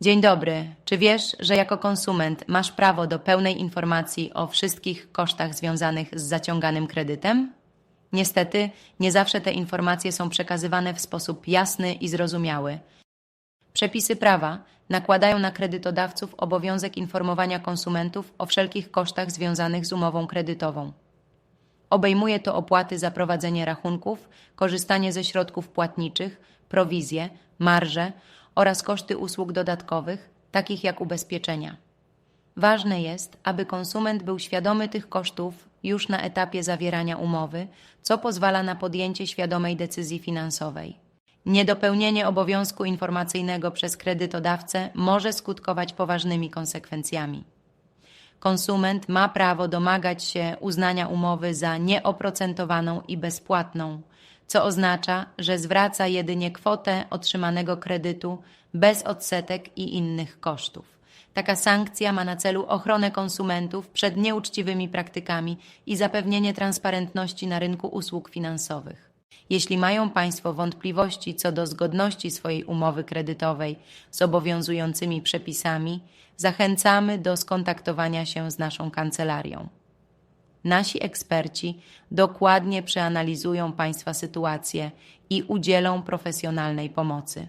Dzień dobry. Czy wiesz, że jako konsument masz prawo do pełnej informacji o wszystkich kosztach związanych z zaciąganym kredytem? Niestety, nie zawsze te informacje są przekazywane w sposób jasny i zrozumiały. Przepisy prawa nakładają na kredytodawców obowiązek informowania konsumentów o wszelkich kosztach związanych z umową kredytową. Obejmuje to opłaty za prowadzenie rachunków, korzystanie ze środków płatniczych, prowizje, marże oraz koszty usług dodatkowych, takich jak ubezpieczenia. Ważne jest, aby konsument był świadomy tych kosztów już na etapie zawierania umowy, co pozwala na podjęcie świadomej decyzji finansowej. Niedopełnienie obowiązku informacyjnego przez kredytodawcę może skutkować poważnymi konsekwencjami. Konsument ma prawo domagać się uznania umowy za nieoprocentowaną i bezpłatną, co oznacza, że zwraca jedynie kwotę otrzymanego kredytu bez odsetek i innych kosztów. Taka sankcja ma na celu ochronę konsumentów przed nieuczciwymi praktykami i zapewnienie transparentności na rynku usług finansowych. Jeśli mają Państwo wątpliwości co do zgodności swojej umowy kredytowej z obowiązującymi przepisami, zachęcamy do skontaktowania się z naszą kancelarią. Nasi eksperci dokładnie przeanalizują Państwa sytuację i udzielą profesjonalnej pomocy.